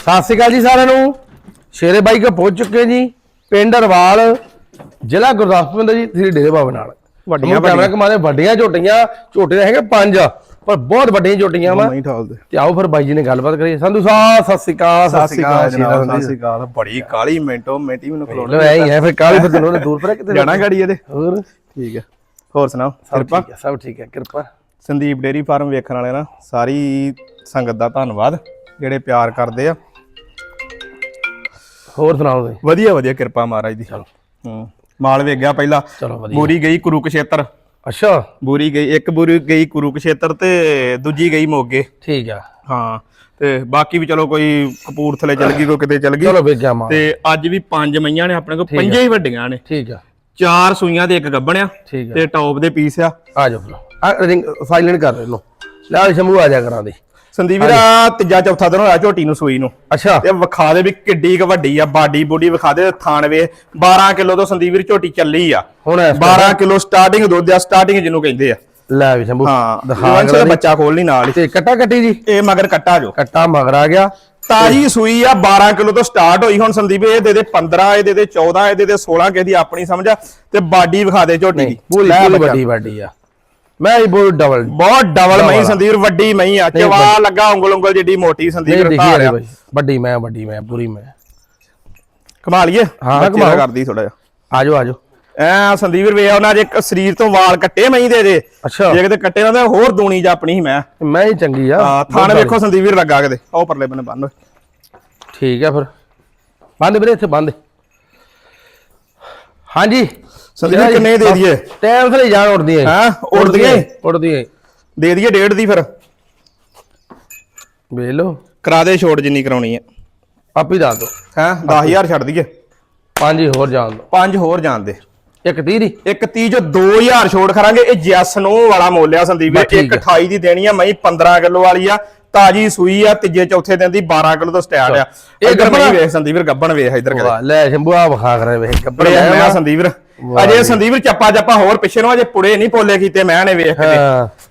ਸਤਿ ਸ਼੍ਰੀ ਅਕਾਲ ਜੀ ਸਾਰਿਆਂ ਨੂੰ। ਸ਼ੇਰੇ ਬਾਈ ਕੋ ਪਹੁੰਚ ਚੁੱਕੇ ਜੀ ਪਿੰਡ ਅਰਵਾਲ ਜ਼ਿਲ੍ਹਾ ਗੁਰਦਾਸਪੁਰ ਦਾ ਜੀ ਤੇਰੀ ਡੇਰੇ ਬਾਬਾ ਨਾਲ। ਵੱਡੀਆਂ- ਕੈਮਰਾ ਕਮਾਦੇ ਵੱਡੀਆਂ। ਝੋਟੀਆਂ ਝੋਟੇ ਦੇ ਹੈਗੇ ਪੰਜ ਪਰ ਬਹੁਤ ਵੱਡੀਆਂ ਝੋਟੀਆਂ ਵਾ। ਨਹੀਂ ਠਾਲਦੇ। ਤੇ ਆਓ ਫਿਰ ਬਾਈ ਜੀ ਨੇ ਗੱਲਬਾਤ ਕਰੀਏ। ਸੰਧੂ ਸਾਹਿਬ ਸਤਿ ਸ਼੍ਰੀ ਅਕਾਲ ਸਤਿ ਸ਼੍ਰੀ ਅਕਾਲ ਜਨਾਬ ਸਤਿ ਸ਼੍ਰੀ ਅਕਾਲ। ਬੜੀ ਕਾਲੀ ਮਿੰਟੋ ਮਿੰਟੀ ਮੈਨੂੰ ਖਲੋਣ ਲੋ ਐ ਹੀ ਹੈ ਫਿਰ ਕਾਲੀ ਫਿਰ ਤੈਨੂੰ ਉਹਨੇ ਦੂਰ ਪਰ ਕਿਤੇ ਜਾਣਾ ਗਾੜੀ ਇਹਦੇ। ਹੋਰ? ਠੀਕ ਹੈ। ਹੋਰ ਸੁਣਾਓ? ਸਭ ਕਿਰਪਾ? ਠੀਕ ਹੈ ਸਭ ਠੀਕ ਹੈ ਕਿਰਪਾ। ਸੰਦੀਪ ਡੇਰੀ ਫਾਰਮ ਵੇਖਣ ਵਾਲੇ ਨਾ ਸਾਰੀ ਸੰਗਤ ਦਾ ਧੰਨਵਾਦ ਜਿਹੜੇ ਪਿਆਰ ਕਰਦੇ ਆ। ਹੋਰ ਸੁਣਾਓ ਤੁਸੀਂ? ਵਧੀਆ ਵਧੀਆ ਕਿਰਪਾ ਮਹਾਰਾਜ ਦੀ। ਚਲੋ। ਹੂੰ ਮਾਲ ਵੇਖ ਗਿਆ ਪਹਿਲਾਂ? ਚਲੋ ਵਧੀਆ। ਬੂਰੀ ਗਈ ਕੁਰੂਕਸ਼ੇਤਰ। ਅੱਛਾ। ਬੂਰੀ ਗਈ ਇੱਕ ਬੂਰੀ ਗਈ ਕੁਰੂਕਸ਼ੇਤਰ ਤੇ ਦੂਜੀ ਗਈ ਮੋਗੇ। ਠੀਕ ਆ। ਹਾਂ ਤੇ ਬਾਕੀ ਵੀ ਚਲੋ ਕੋਈ ਕਪੂਰਥਲੇ ਚਲ ਗਈ ਕੋਈ ਕਿਤੇ ਚਲ ਗਈ। ਚਲੋ ਵੇਖਿਆ ਮਾਂ ਤੇ ਅੱਜ ਵੀ ਪੰਜ ਮਈਆਂ ਨੇ ਆਪਣੇ ਕੋਲ ਪੰਜੇ ਹੀ ਵੱਡੀਆਂ ਨੇ। ਠੀਕ ਆ। ਚਾਰ ਸੂਈਆਂ ਤੇ ਇੱਕ ਗੱਬਣਿਆ। ਤੇ ਟੌਪ ਦੇ ਪੀਸ ਆ। ਆ ਜਾਓ ਫਿਰ। ਆ ਰਿੰਗ ਸਾਇਲੈਂਟ ਕਰ ਲਓ। ਲੈ ਸ਼ੰਭੂ ਆ ਜਾ ਕਰਾਂ ਦੇ ਸੰਦੀਪ ਵੀਰਾ ਤੀਜਾ ਚੌਥਾ ਦਿਨ ਹੋਇਆ ਝੋਟੀ ਨੂੰ ਸੂਈ ਨੂੰ। ਅੱਛਾ। ਤੇ ਵਿਖਾ ਦੇ ਵੀ ਕਿੱਡੀ ਕੁ ਵੱਡੀ ਆ ਬਾਡੀ ਬੋਡੀ ਵਿਖਾ ਦੇ ਥਾਣ ਵੇ। 12 ਕਿਲੋ ਤੋਂ ਸੰਦੀਪ ਵੀਰ ਝੋਟੀ ਚੱਲੀ ਆ। ਹੁਣ ਇਸ 12 ਕਿਲੋ ਸਟਾਰਟਿੰਗ ਦੁੱਧ ਆ ਸਟਾਰਟਿੰਗ ਜਿਹਨੂੰ ਕਹਿੰਦੇ ਆ। ਲੈ ਵੀ ਸ਼ੰਭੂ ਹਾਂ ਦਿਖਾ ਦਾ ਬੱਚਾ ਖੋਲ ਨਹੀਂ ਨਾਲ ਤੇ ਕੱਟਾ ਕੱਟੀ ਜੀ? ਇਹ ਮਗਰ ਕੱਟਾ ਜੋ। ਕੱਟਾ ਮਗਰ ਆ ਗਿਆ। ਤਾਜੀ ਸੂਈ ਆ 12 ਕਿਲੋ ਤੋਂ ਸਟਾਰਟ ਹੋਈ ਹੁਣ ਸੰਦੀਪ ਇਹ ਦੇ ਦੇ 15 ਇਹ ਦੇ ਦੇ 14 ਇਹ ਦੇ ਦੇ 16 ਕਿਸੇ ਦੀ ਆਪਣੀ ਸਮਝ ਆ। ਤੇ ਬਾਡੀ ਵਿਖਾ ਦੇ ਝੋਟੀ ਦੀ। ਪੂਰੀ। ਵੱਡੀ ਵੱਡੀ ਆ। ਮੈਂ ਹੀ ਬਹੁਤ ਡਬਲ ਬਹੁਤ ਡਬਲ ਮਈ। ਸੰਦੀਪ ਵੱਡੀ ਮਈ ਆ। ਚਵਾ ਲੱਗਾ ਉਂਗਲ ਉਂਗਲ ਜਿੱਡੀ ਮੋਟੀ ਸੰਦੀਪ ਰਿਆ ਬਾਈ। ਵੱਡੀ ਮੈਂ ਵੱਡੀ ਮੈਂ ਪੂਰੀ ਮੈਂ। ਕਮਾ ਲਈਏ। ਹਾਂ। ਦਾ ਕਰਦੀ ਥੋੜਾ ਜਿਹਾ। ਆ ਜਾਓ ਆ ਜਾਓ। ਐ ਸੰਦੀਪ ਵੀਰ ਵੇ ਉਹਨਾਂ ਇੱਕ ਸਰੀਰ ਤੋਂ ਵਾਲ ਕੱਟੇ ਮਈ ਦੇ ਦੇ। ਅੱਛਾ। ਜੇ ਕਿਤੇ ਕੱਟੇ ਨਾ ਤਾਂ ਹੋਰ ਦੂਣੀ ਜਾ ਆਪਣੀ ਮੈਂ। ਮੈਂ ਹੀ ਚੰਗੀ ਆ। ਹਾਂ ਥਾਣ ਵੇਖੋ ਸੰਦੀਪ ਵੀਰ ਲੱਗਾ ਕਿਤੇ। ਉਹ ਪਰਲੇ ਬੰਨੇ ਬੰਨ। ਠੀਕ ਆ ਫਿਰ। ਬੰਦ ਵੀਰੇ ਇੱਥੇ ਬੰਦ ਹਾਂਜੀ। ਸੰਦੀਪ ਕਿੰਨੇ ਦੇ ਦਈਏ? ਟਾਈਮ ਤੇ ਜਾਣ ਉੜਦੀ ਹੈ। ਹਾਂ? ਉੜਦੀਆਂ ਈ। ਉੜਦੀ ਹੈ ਦੇ ਦਈਏ ਡੇਢ ਦੀ ਫਿਰ। ਵੇਖ ਲਓ। ਕਰਾ ਦੇ ਛੋਟ ਜਿੰਨੀ ਕਰਾਉਣੀ ਹੈ। ਆਪ ਹੀ ਦੱਸ ਦੋ ਹੈ? 10000 ਛੱਡ ਦਈਏ। ਪੰਜ ਹੀ ਹੋਰ ਜਾਣ ਦੋ ਪੰਜ ਹੋਰ ਜਾਣ ਦੇ। ਇੱਕ 30 ਦੀ? ਇੱਕ 30 ਜੋ 2000 ਛੋੜ ਕਰਾਂਗੇ। ਇਹ ਜੈਸ ਨੂੰ ਵਾਲਾ ਮੁੱਲ ਆ ਸੰਦੀਪ ਇੱਕ 28 ਦੀ ਦੇਣੀ ਆ ਮਈ 15 ਕਿਲੋ ਵਾਲੀ ਆ। ਤਾਜੀ ਸੂਈ ਆ ਤੀਜੇ ਚੌਥੇ ਦਿਨ ਦੀ 12 ਕਿਲੋ ਤੋਂ ਸਟਾਰਟ ਆ। ਇਹ ਮਈ ਵੇਖ ਸੰਦੀਪ ਵੀਰ ਗੱਬਣ ਵੇਖ ਇਧਰ ਕਰੇ ਵਾਹ ਲੈ ਸ਼ੰਭੂ ਆ ਵਿਖਾ ਕਰੇ ਵੇਖ ਮੈਂ। ਸੰਦੀਪ ਵੀਰ। ਅਜੇ ਸੰਦੀਪ ਚੱਪਾ ਚੱਪਾ ਹੋਰ ਪਿੱਛੇ ਨੂੰ ਅਜੇ ਪੁੜੇ ਨਹੀਂ ਪੋਲੇ ਕੀਤੇ ਮੈਂ ਨੇ ਵੇਖ ਕੇ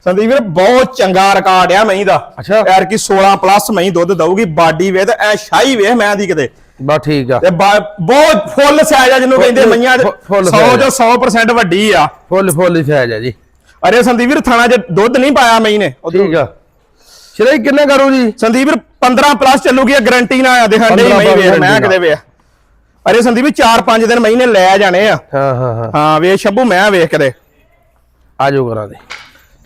ਸੰਦੀਪ ਵੀਰ ਬਹੁਤ ਚੰਗਾ ਰਿਕਾਰਡ ਆ ਮਈ ਦਾ। ਅੱਛਾ। ਯਾਰ ਕੀ 16 ਪਲੱਸ ਮਈ ਦੁੱਧ ਦਊਗੀ ਬਾਡੀ ਵੇਖ ਤੇ ਐ ਸ਼ਾਹੀ ਵੇਖ ਮੈਂ ਦੀ ਕਿਤੇ। ਬਸ ਠੀਕ ਆ। ਤੇ ਬਾ- ਬਹੁਤ ਫੁੱਲ ਸਾਈਜ਼ ਆ ਜਿਹਨੂੰ ਕਹਿੰਦੇ ਮਈਆਂ ਫੁੱਲ- ਫੁੱਲ 100 size ਜੋ 100% ਵੱਡੀ ਆ। ਫੁੱਲ ਫੁੱਲ ਸਾਈਜ਼ ਆ ਜੀ। ਅਰੇ ਸੰਦੀਪ ਵੀਰ ਥਾਣਾ 'ਚ ਦੁੱਧ ਨਹੀਂ ਪਾਇਆ ਮਈ ਨੇ ਠੀਕ ਆ। ਸ਼ਰੇ ਕਿੰਨੇ ਕਰੂ ਜੀ? ਸੰਦੀਪ ਵੀਰ 15 ਪਲੱਸ ਚੱਲੂਗੀ ਗਾਰੰਟੀ ਨਾ ਆ ਦੇ 15 ਮਈ ਵੇਖ ਮੈਂ ਨਾਲ। ਕਿਤੇ ਵੇਖ। ਅਰੇ ਸੰਦੀਪ ਵੀਰ 4-5 ਦਿਨ ਮਈ ਨੇ ਲੈ ਜਾਣੇ ਆ। ਹਾਂ ਹਾਂ ਹਾਂ। ਹਾਂ ਵੇਖ ਸ਼ੱਭੂ ਮੈਂ ਵੇਖ ਕਦੇ ਆ ਜਾਓ ਕਰਾਂ ਦੇ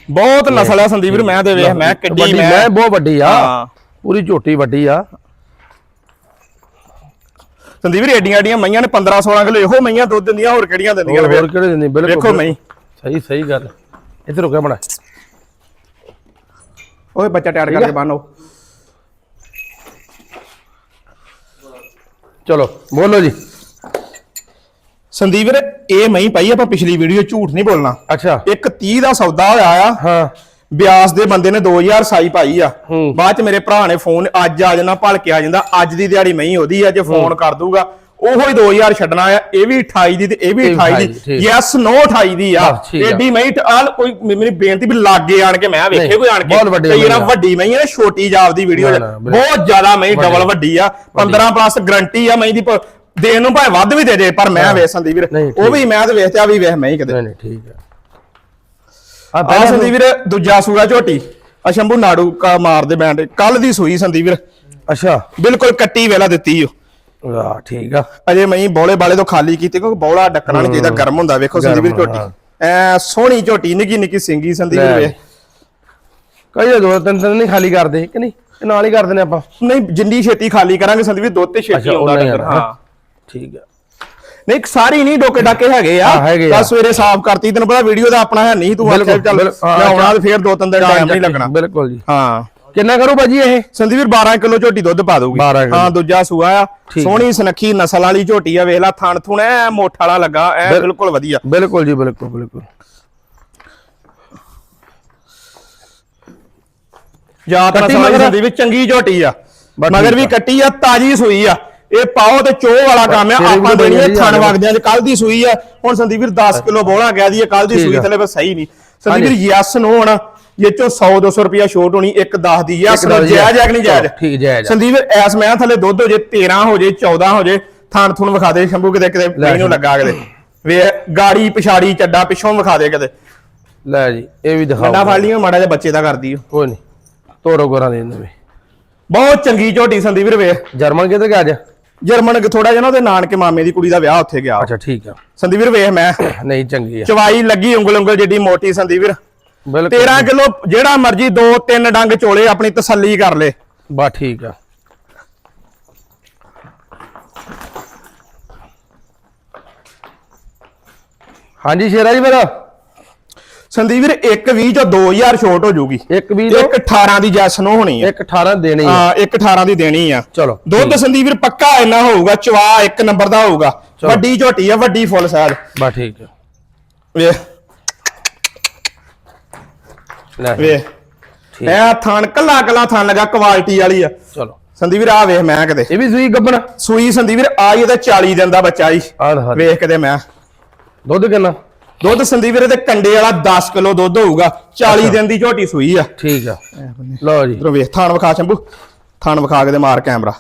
ਬਹੁਤ ਨਸਲ ਆ ਸੰਦੀਪ ਵੀਰ ਮੈਂ ਤੇ ਵੇਖ ਮੈਂ ਕਿੱਡੀ ਮੈਂ ਬਹੁਤ ਵੱਡੀ ਆ। ਪੂਰੀ ਝੋਟੀ ਵੱਡੀ ਆ। ਸੰਦੀਪ ਵੀਰ ਏਡੀਆਂ ਏਡੀਆਂ ਮਈਆਂ ਨੇ 15-16 ਕਿਲੋ ਇਹੋ ਮਈਆਂ ਦੁੱਧ ਦਿੰਦੀਆਂ ਹੋਰ ਕਿਹੜੀਆਂ ਦਿੰਦੀਆਂ ਹੋਰ ਕਿਹੜੇ ਦਿੰਦੇ ਬਿਲਕੁਲ ਵੇਖੋ ਮਈ। ਸਹੀ ਸਹੀ ਗੱਲ। ਇੱਥੇ ਰੁਕਿਆ ਬਣਾ ਓਏ ਬੱਚਾ ਟੈਡ ਕਰਕੇ ਬੰਨੋ ਚਲੋ ਬੋਲੋ ਜੀ। ਸੰਦੀਪ ਵੀਰ ਇਹ ਮਈ ਪਾਈ ਆਪਾਂ ਪਿਛਲੀ ਵੀਡੀਓ ਝੂਠ ਨਹੀਂ ਬੋਲਣਾ। ਅੱਛਾ। ਇੱਕ 30 ਦਾ ਸੌਦਾ ਹੋਇਆ ਆ। ਹਾਂ। ਬਿਆਸ ਦੇ ਬੰਦੇ ਨੇ 2000 ਸਾਈ ਪਾਈ ਆ। ਬਾਅਦ ਚ ਮੇਰੇ ਭਰਾ ਨੇ ਫੋਨ ਅੱਜ ਆ ਜਾਣਾ ਭਲਕੇ ਆ ਜਾਂਦਾ ਅੱਜ ਦੀ ਦਿਹਾੜੀ ਮਈ ਉਹਦੀ ਅੱਜ ਫੋਨ ਕਰ ਦੂਗਾ ਉਹੋ ਹੀ 2000 ਛੱਡਣਾ ਆ ਇਹ ਵੀ 28 ਦੀ ਤੇ ਇਹ ਵੀ ਇਹ ਵੀ 28 28 ਦੀ। ਯੈਸ ਨੋ 28 ਦੀ ਆ ਆ। ਏਡੀ ਮਈ ਆਲ ਕੋਈ ਮੇ- ਮੇਰੀ ਬੇਨਤੀ ਵੀ ਲਾਗੇ ਆਣ ਕੇ ਮੈਂ ਵੇਖੇ ਕੋਈ ਆਣ ਕੇ ਕਈ ਆ। ਵੱਡੀ ਮਈ ਆ ਛੋਟੀ ਵੀਡੀਓ ਨਾ, ਚ ਨਾ, ਬਿਲਕੁਲ। ਬਹੁਤ ਜ਼ਿਆਦਾ ਵੱਡੀ। ਡਬਲ ਵੱਡੀ ਆ 15 ਪਲੱਸ ਗਰੰਟੀ ਆ ਮਈ ਦੀ ਦੇਣ ਨੂੰ ਭਾਵੇਂ ਵੱਧ ਵੀ ਦੇ ਦੇ ਪਰ ਮੈਂ ਹਾਂ। ਵੇਖ ਸੰਦੀਪ ਵੀਰ ਉਹ ਵੀ ਮੈਂ ਤੇ ਵੇਖਿਆ ਵੀ ਵੇਖ ਮਈ ਕਿਤੇ ਨਹੀਂ ਨਹੀਂ ਠੀਕ ਆ ਆ ਆ ਪਹਿਲਾਂ ਸੰਦੀਪ ਵੀਰ ਦੂਜਾ ਸੂਗਾ ਝੋਟੀ ਅਸ਼ੰਭੂ ਨਾੜੂ ਕਾ ਮਾਰਦੇ ਬੈਂਡ ਕੱਲ ਦੀ ਸੂਈ ਸੰਦੀਪ ਵੀਰ ਅੱਛਾ ਬਿਲਕੁਲ ਕੱਟੀ ਵੇਲਾ ਦਿੱਤੀ ਓ ਵਾਹ ਠੀਕ ਆ। ਅਜੇ ਮੈਂ ਬੋਲੇ ਬਾਲੇ ਤੋਂ ਖਾਲੀ ਕੀਤੀ ਕਿਉਂਕਿ ਬੋਲਾ ਡੱਕਣਾ ਨਹੀਂ ਚਾਹੀਦਾ ਗਰਮ ਹੁੰਦਾ ਵੇਖੋ ਸੰਦੀਪ ਵੀਰ ਝੋਟੀ। ਐ ਸੋਹਣੀ ਝੋਟੀ ਨਿੱਕੀ ਨਿੱਕੀ ਸਿੰਗੀ ਸੰਦੀਪ ਵੀਰ ਕਈ ਦੋ ਤਿੰਨ ਤਿੰਨ ਨਹੀਂ ਖਾਲੀ ਕਰਦੇ ਕਿ ਨਹੀਂ? ਇਹ ਨਾਲ ਹੀ ਕਰ ਦਿੰਦੇ ਆਪਾਂ। ਨਹੀਂ ਜਿੰਨੀ ਛੇਤੀ ਖਾਲੀ ਕਰਾਂਗੇ ਸੰਦੀਪ ਵੀਰ ਦੁੱਧ ਤੇ ਛੇਤੀ ਆਉਂਦਾ ਹੀ ਠੀਕ ਆ। ਨਹੀਂ ਸਾਰੀ ਨਹੀਂ ਡੋਕੇ ਡਾਕੇ ਹੈਗੇ ਆ। ਕੱਲ ਸਵੇਰੇ ਸਾਫ਼ ਕਰਤੀ ਤੈਨੂੰ ਪਤਾ ਵੀਡੀਓ ਦਾ ਆਪਣਾ ਹੈ ਨਹੀਂ ਤੂੰ ਆਖਿਆ ਚੱਲ ਮੈਂ ਆਉਣਾ ਤੇ ਫੇਰ ਦੋ ਤਿੰਨ ਦਿਨ ਟਾਈਮ ਨਹੀਂ ਲੱਗਣਾ। ਬਿਲਕੁਲ ਜੀ। ਹਾਂ। ਕਿੰਨਾ ਕਰੂ ਭਾਜੀ ਇਹ? ਸੰਦੀਪ ਵੀਰ 12 ਕਿਲੋ ਝੋਟੀ ਦੁੱਧ ਪਾ ਦਊਗੀ। 12 ਕਿਲੋ। ਹਾਂ ਦੂਜਾ ਸੂਆ ਆ। ਸੋਹਣੀ ਸੁਨੱਖੀ ਨਸਲ ਵਾਲੀ ਝੋਟੀ ਆ ਵੇਖ ਲਾ ਥਣ ਥੁਣ ਐ ਮੋਠ ਵਾਲਾ ਲੱਗਾ ਐ ਬਿਲ- ਬਿਲਕੁਲ ਵਧੀਆ। ਬਿਲਕੁਲ ਜੀ ਬਿਲਕੁਲ ਬਿਲਕੁਲ। ਜਾਤ ਨਸਲ? ਸੰਦੀਪ ਵੀਰ ਚੰਗੀ ਝੋਟੀ ਆ। ਮਗਰ ਵੀ। ਕੱਟੀ ਆ ਤਾਜੀ ਸੂਈ ਆ। ਇਹ ਪਾਓ ਤੇ ਚੋਹ ਵਾਲਾ ਕੰਮ ਆ ਆਪਾਂ ਦੇਣੀ ਬੜੀ ਥਣ ਵਗਦਿਆਂ ਚ ਕੱਲ ਦੀ ਸੂਈ ਆ। ਹੁਣ ਸੰਦੀਪ ਵੀਰ 10 ਕਿਲੋ ਬੋਲਾ ਗਿਆ ਦੀ ਕੱਲ ਦੀ ਸੂਈ। ਥਲੇ ਬਸ ਸਹੀ ਨਹੀਂ। ਸੰਦੀਪ ਵੀਰ। ਯੈਸ ਨੋ ਹੁਣ। ਇਹ ਚੋਂ 100 200 ਰੁਪਿਆ ਛੋਟ ਹੋਣੀ ਇੱਕ 10 ਦੀ ਆ। ਜਾਇਜ਼ ਹੈ ਕਿ ਨਹੀਂ ਜਾਇਜ਼? ਠੀਕ, ਜਾਇਜ਼। ਸੰਦੀਪ ਐਸ ਮੈਂ ਥੱਲੇ ਦੁੱਧ ਹੋ ਜੇ 13 ਹੋ ਜੇ 14 ਹੋ ਜੇ ਥਾਣ ਥੁਣ ਵਿਖਾ ਦੇ ਸ਼ੰਭੂ ਕਿਤੇ ਕਿਤੇ ਮੈਨੂੰ ਲੱਗਾ ਕਿਤੇ। ਵੇ ਗਾੜੀ ਪਿਛਾੜੀ ਚੱਡਾ ਪਿੱਛੋਂ ਵਿਖਾ ਦੇ ਕਿਤੇ। ਲੈ ਜੀ ਇਹ ਵੀ ਦਿਖਾਓ। ਵੱਡਾ ਫੜ ਲਈ ਮਾੜਾ ਜਿਹਾ ਬੱਚੇ ਦਾ ਕਰਦੀ। ਕੋਈ ਨਹੀਂ ਤੋਰੋ ਗੋਰਾਂ ਦੇ ਨਵੇਂ। ਬਹੁਤ ਚੰਗੀ ਝੋਟੀ ਸੰਦੀਪ ਰਵੇ ਜਰਮਨ ਕਿਤੇ ਗਿਆ ਅੱਜ? ਜਰਮਨ ਥੋੜਾ ਜਿਹਾ ਨਾ ਉਹਦੇ ਨਾਨਕੇ ਮਾਮੇ ਦੀ ਕੁੜੀ ਦਾ ਵਿਆਹ ਉੱਥੇ ਗਿਆ। ਅੱਛਾ ਠੀਕ ਆ। ਸੰਦੀਪ ਵੀਰ ਵੇਖ ਮੈਂ। ਨਹੀਂ ਚੰਗੀ ਆ। ਚਵਾਈ ਲੱਗੀ ਉਂਗਲ ਉਂਗਲ ਜਿੱਡੀ ਮੋਟੀ ਸੰਦੀਪ ਵੀਰ 13 ਕਿਲੋ ਜਿਹੜਾ ਮਰਜ਼ੀ ਦੋ ਤਿੰਨ ਡੰਗ ਚੋਲੇ ਆਪਣੀ ਤਸੱਲੀ ਕਰ ਲੇ। ਬਾ ਠੀਕ ਆ। ਹਾਂਜੀ ਸ਼ੇਰਾ ਜੀ ਮੇਰਾ। ਸੰਦੀਪ ਵੀਰ ਇੱਕ 20 ਚੋਂ 2000 ਛੋਟ ਹੋ ਇੱਕ ਵੀ ਇੱਕ 18 ਦੀ ਜੈਸ ਨੂੰ ਹੋਣੀ ਹੈ ਇੱਕ 18 ਦੇਣੀ ਹਾਂ ਇੱਕ 18 ਦੀ ਦੇਣੀ ਆ। ਚਲੋ ਦੁੱਧ ਸੰਦੀਪ ਵੀਰ ਪੱਕਾ ਇੰਨਾ ਹੋਊਗਾ ਚਵਾ ਇੱਕ ਨੰਬਰ ਦਾ ਹੋਊਗਾ। ਵੱਡੀ ਝੋਟੀ ਆ ਵੱਡੀ ਫੁੱਲ ਸਾਈਜ਼ ਬਾ ਠੀਕ ਆ। ਵੇਖ। ਲੈ। ਵੇਖ। ਠੀਕ। ਇਹ ਥਾਨ ਕੱਲਾ ਕੱਲਾ ਥਾਨ ਲਗਾ ਕੁਆਲਿਟੀ ਵਾਲੀ ਆ। ਚਲੋ। ਸੰਦੀਪ ਵੀਰ ਆ ਵੇਖ ਮੈਂ ਕਿਤੇ। ਇਹ ਵੀ ਸੂਈ ਗੱਬਣ? ਸੂਈ ਸੰਦੀਪ ਵੀਰ ਆ ਇਹਦਾ 40 ਦਿਨ ਦਾ ਬੱਚਾ ਆਹ ਹਾਂ ਵੇਖ ਕਿਤੇ ਮੈਂ। ਦੁੱਧ ਕਿੰਨਾ? ਦੁੱਧ ਸੰਦੀਪ ਵੀਰ ਦੇ ਕੰਡੇ ਵਾਲਾ 10 ਕਿਲੋ ਦੁੱਧ ਹੋਊਗਾ। 40 ਦਿਨ ਦੀ ਝੋਟੀ ਸੂਈ ਆ। ਠੀਕ ਆ। ਲਓ ਜੀ। ਇਧਰੋਂ ਵੇਖ ਥਾਣ ਵਿਖਾ ਸ਼ੰਭੂ। ਥਾਣ ਵਿਖਾ ਕੇ ਤੇ ਮਾਰ ਕੈਮਰਾ।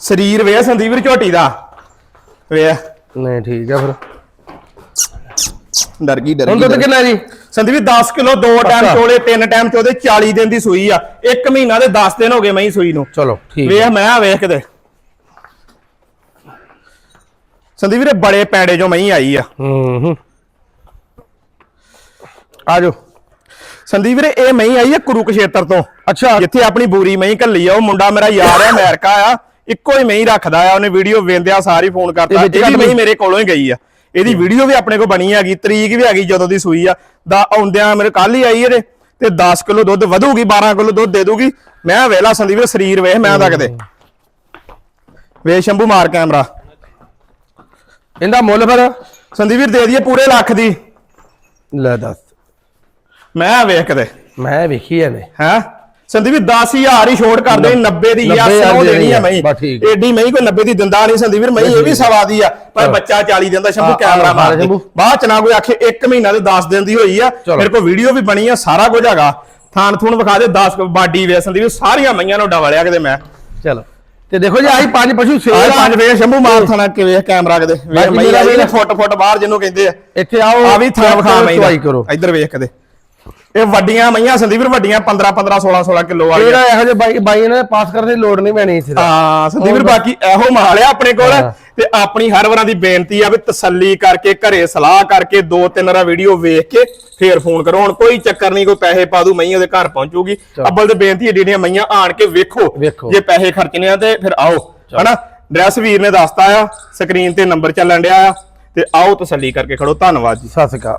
ਸਰੀਰ ਵੇਖ ਸੰਦੀਪ ਵੀਰ ਝੋਟੀ ਦਾ। ਵੇਖ। ਨਹੀਂ ਠੀਕ ਆ ਫਿਰ। ਡਰ ਗਈ ਡਰ ਹੁਣ ਦੁੱਧ ਕਿੰਨਾ ਜੀ? ਸੰਦੀਪ ਵੀਰ 10 ਕਿਲੋ ਦੋ ਟਾਈਮ। ਚੋਲੇ ਤਿੰਨ ਟਾਈਮ ਚੋਦੇ 40 ਦਿਨ ਦੀ ਸੂਈ ਆ। ਇੱਕ ਮਹੀਨਾ ਦੇ 10 ਦਿਨ ਹੋ ਗਏ ਮੈਂ ਸੂਈ ਨੂੰ। ਚਲੋ ਠੀਕ ਵੇਖ ਮੈਂ ਆ ਵੇਖ ਕਿਤੇ। ਸੰਦੀਪ ਵੀਰੇ ਬੜੇ ਪੈੜੇ ਜੋ ਮਹੀਂ ਆਈ ਆ। ਹੂੰ ਹੂੰ ਸੰਦੀਪ ਵੀਰੇ ਇਹ ਮਹੀਂ ਆਈ ਆ ਕੁਰੂਕਸ਼ੇਤਰ ਤੋਂ। ਅੱਛਾ। ਜਿੱਥੇ ਆਪਣੀ ਬੂਰੀ ਮਹੀਂ ਘੱਲੀ ਆ ਉਹ ਮੁੰਡਾ ਮੇਰਾ ਯਾਰ ਆ ਅਮਰੀਕਾ ਆ। ਇੱਕੋ ਹੀ ਮਹੀਂ ਰੱਖਦਾ ਆ ਉਹਨੇ ਵੀਡੀਓ ਵੇਂਦਿਆ ਸਾਰੀ ਫੋਨ ਕਰਤਾ। ਮਹੀਂ ਲਈ? ਮੇਰੇ ਕੋਲੋਂ ਹੀ ਗਈ ਆ। ਇਹਦੀ ਵੀਡੀਓ ਵੀ ਆਪਣੇ ਕੋਲ ਬਣੀ ਹੈਗੀ ਤਰੀਕ ਵੀ ਹੈਗੀ ਜਦੋਂ ਦੀ ਸੂਈ ਆ। ਦਾ ਆਉਂਦਿਆਂ ਮੇਰੇ ਕੱਲ ਹੀ ਆਈ ਇਹਦੇ ਤੇ 10 ਕਿਲੋ ਦੁੱਧ ਵਧੂਗੀ 12 ਕਿਲੋ ਦੁੱਧ ਦੇ ਦੂਗੀ। ਮੈਂ ਵੇਲਾ ਸੰਦੀਪ ਸਰੀਰ ਵੇਖ ਮੈਂ ਤਾਂ ਕਿਤੇ। ਵੇ ਸ਼ੰਭੂ ਮਾਰ ਕੈਮਰਾ। ਇਹਦਾ ਮੁੱਲ ਫਿਰ? ਸੰਦੀਪ ਵੀਰ ਦੇ ਦਈਏ ਪੂਰੇ ਲੱਖ ਦੀ। ਲੈ ਦੱਸ। ਮੈਂ ਵੇਖ ਕਿਤੇ। ਮੈਂ ਵੇਖੀ ਇਹਨੇ ਹੈ? ਸੰਦੀਪ ਵੀਰ 10000 ਹੀ ਛੋੜ ਕਰਦੇ 90 ਦੀ ਯਾਰ 90,000 ਸੌ ਦੇਣੀ ਦੇਣੀ ਆ ਆ, ਮੈਂ ਠੀਕ। ਏਡੀ ਮੈਂ ਕੋਈ 90 ਦੀ ਦਿੰਦਾ ਨਹੀਂ ਸੰਦੀਪ ਵੀਰ ਮੈਂ ਇਹ ਵੀ ਸਵਾ ਦੀ ਆ। ਪਰ। ਬੱਚਾ 40 ਦਿਨ ਦਾ ਸ਼ੰਭੂ ਆ, ਕੈਮਰਾ ਆ, ਮਾਰ। ਬਾਅਦ ਚ ਨਾ ਕੋਈ ਆਖੇ 1 ਮਹੀਨਾ ਦੇ 10 ਦਿਨ ਦੀ ਹੋਈ ਆ। ਮੇਰੇ ਕੋਲ ਵੀਡੀਓ ਵੀ ਬਣੀ ਆ ਸਾਰਾ ਕੁਝ ਹੈਗਾ। ਥਾਣ ਥੂਣ ਵਿਖਾ ਦੇ 10 ਬਾਡੀ ਵੇ ਸੰਦੀਪ ਸਾਰੀਆਂ ਮਈਆਂ ਨੂੰ ਡਵਲਿਆ ਕਿਤੇ ਮੈਂ। ਚਲੋ। ਤੇ ਦੇਖੋ ਜੀ ਆਹੀ ਪੰਜ ਪਸ਼ੂ ਸੇਲ ਪੰਜ ਵੇ ਸ਼ੰਭੂ ਮਾਰ ਥਾਣਾ ਕਿ ਵੇਖ ਕੈਮਰਾ ਕਿਤੇ। ਮਈ ਮੇਰਾ ਫੁੱਟ ਫੁੱਟ ਬਾਹਰ ਜਿਹਨੂੰ ਕਹਿੰਦੇ ਆ। ਇੱਥੇ ਆਓ ਆ ਵੀ ਥਾਂ ਵਿਖਾ ਮਈ ਕਰੋ। ਇੱਧਰ ਵੇਖ ਕਦੇ ਇਹ ਵੱਡੀਆਂ ਮਈਆਂ ਸੰਦੀਪ ਵੀਰ ਵੱਡੀਆਂ 15 15 16 16 ਕਿਲੋ ਵਾਲੀਆਂ। ਕਿਹੜਾ ਇਹੋ ਜਿਹੇ ਬਾਈ ਬਾਈ ਇਹਨਾਂ ਦੇ ਪਾਸ ਕਰਨ ਦੀ ਲੋੜ ਨਹੀਂ ਪੈਣੀ ਇੱਥੇ ਤਾਂ। ਹਾਂ ਸੰਦੀਪ ਵੀਰ ਬਾਕੀ ਇਹੋ ਮਾਲ ਆ ਆਪਣੇ ਕੋਲ। ਤੇ ਆਪਣੀ ਹਰ ਵਾਰਾਂ ਦੀ ਬੇਨਤੀ ਆ ਵੀ ਤਸੱਲੀ ਕਰਕੇ ਘਰੇ ਸਲਾਹ ਕਰਕੇ ਦੋ ਤਿੰਨ ਰਾ ਵੀਡੀਓ ਵੇਖ ਕੇ ਫੇਰ ਫੋਨ ਕਰੋ। ਹੁਣ ਕੋਈ ਚੱਕਰ ਨਹੀਂ ਕੋਈ ਪੈਸੇ ਪਾ ਦੂ ਮਈ ਉਹਦੇ ਘਰ ਪਹੁੰਚੂਗੀ। ਅੱਬਲ ਤੇ ਬੇਨਤੀ ਏਡੀ ਏਡੀਆਂ ਮਈਆਂ ਆਣ ਕੇ ਵੇਖੋ। ਜੇ ਪੈਸੇ ਖਰਚਣੇ ਆ ਤੇ ਫਿਰ ਆਓ। ਹਨਾ? ਡਰੈਸ ਵੀਰ ਨੇ ਦੱਸਤਾ ਆ ਸਕਰੀਨ ਤੇ ਨੰਬਰ ਚੱਲਣ ਡਿਆ ਆ। ਤੇ ਆਓ ਤਸੱਲੀ ਕਰਕੇ ਖੜੋ। ਧੰਨਵਾਦ ਜੀ। ਸਤਿ ਸ਼੍ਰੀ ਅਕਾਲ।